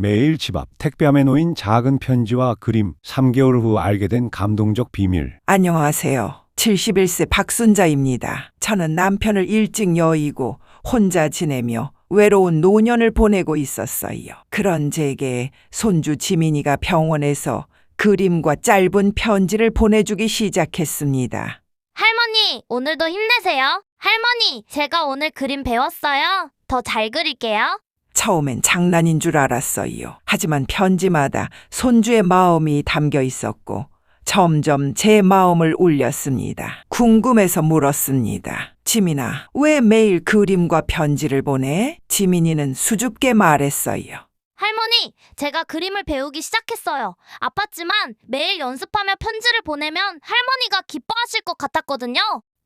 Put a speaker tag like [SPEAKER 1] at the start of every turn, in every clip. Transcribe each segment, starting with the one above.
[SPEAKER 1] 매일 집 앞 택배함에 놓인 작은 편지와 그림, 3개월 후 알게 된 감동적 비밀.
[SPEAKER 2] 안녕하세요. 71세 박순자입니다. 저는 남편을 일찍 여의고 혼자 지내며 외로운 노년을 보내고 있었어요. 그런 제게 손주 지민이가 병원에서 그림과 짧은 편지를 보내주기 시작했습니다.
[SPEAKER 3] 할머니, 오늘도 힘내세요. 할머니, 제가 오늘 그림 배웠어요. 더 잘 그릴게요.
[SPEAKER 2] 처음엔 장난인 줄 알았어요. 하지만 편지마다 손주의 마음이 담겨 있었고 점점 제 마음을 울렸습니다. 궁금해서 물었습니다. 지민아, 왜 매일 그림과 편지를 보내? 지민이는 수줍게 말했어요.
[SPEAKER 3] 할머니, 제가 그림을 배우기 시작했어요. 아팠지만 매일 연습하며 편지를 보내면 할머니가 기뻐하실 것 같았거든요.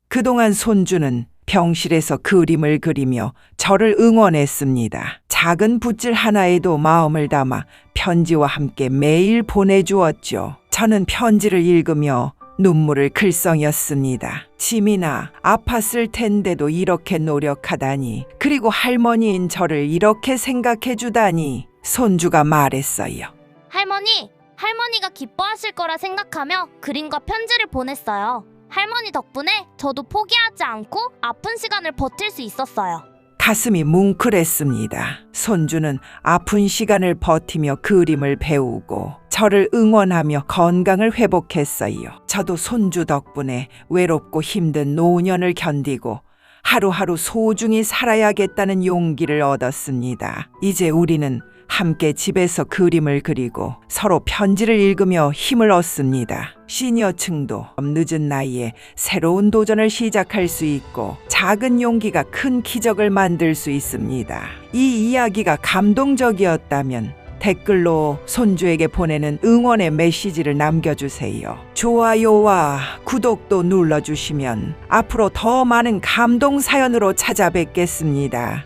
[SPEAKER 2] 그동안 손주는 병실에서 그림을 그리며 저를 응원했습니다. 작은 붓질 하나에도 마음을 담아 편지와 함께 매일 보내주었죠. 저는 편지를 읽으며 눈물을 글썽였습니다. 지민아, 아팠을 텐데도 이렇게 노력하다니. 그리고 할머니인 저를 이렇게 생각해주다니. 손주가 말했어요.
[SPEAKER 3] 할머니, 할머니가 기뻐하실 거라 생각하며 그림과 편지를 보냈어요. 할머니 덕분에 저도 포기하지 않고 아픈 시간을 버틸 수 있었어요.
[SPEAKER 2] 가슴이 뭉클했습니다. 손주는 아픈 시간을 버티며 그림을 배우고 저를 응원하며 건강을 회복했어요. 저도 손주 덕분에 외롭고 힘든 노년을 견디고 하루하루 소중히 살아야겠다는 용기를 얻었습니다. 이제 우리는 함께 집에서 그림을 그리고 서로 편지를 읽으며 힘을 얻습니다. 시니어층도 늦은 나이에 새로운 도전을 시작할 수 있고 작은 용기가 큰 기적을 만들 수 있습니다. 이 이야기가 감동적이었다면 댓글로 손주에게 보내는 응원의 메시지를 남겨주세요. 좋아요와 구독도 눌러주시면 앞으로 더 많은 감동 사연으로 찾아뵙겠습니다.